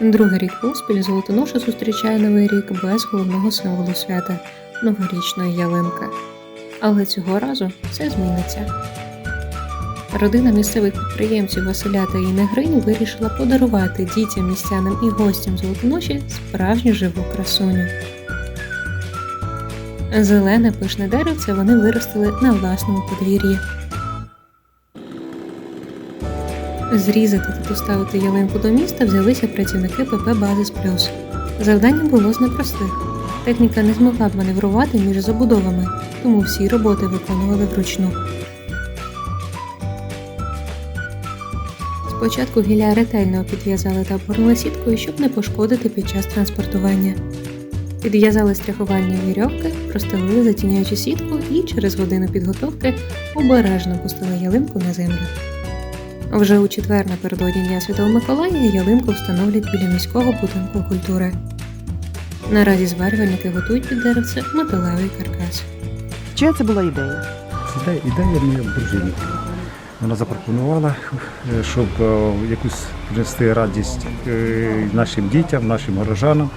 Другий рік поспіль Золотоноша зустрічає новий рік без головного символу свята новорічної ялинки. Але цього разу все зміниться. Родина місцевих підприємців Василя та Інни Гринь вирішила подарувати дітям, містянам і гостям Золотоноші справжню живу красуню. Зелене пишне деревце вони виростили на власному подвір'ї. Зрізати та поставити ялинку до міста взялися працівники ПП Базис Плюс. Завдання було з непростих. Техніка не змогла б маневрувати між забудовами, тому всі роботи виконували вручну. Спочатку гілля ретельно підв'язали та обгорнули сіткою, щоб не пошкодити під час транспортування. Підв'язали страхувальні вірьовки, простелили затіняючи сітку і через годину підготовки обережно пустили ялинку на землю. Вже у четвер напередодні Дня Святого Миколая ялинку встановлять біля міського будинку культури. Наразі зварювальники готують під деревце металевий каркас. Чия це була ідея? Це ідея моєї дружини. Вона запропонувала, е, щоб е, якусь принести радість е, нашим дітям, нашим горожанам.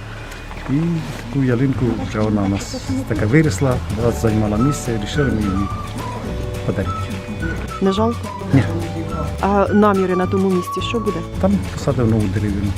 І таку ялинку вже вона у нас така вирісла, займала місце, і вирішили ми її подарити. Не жалко? Ні. А наміри на тому місці що буде? Там посадив нову деревину.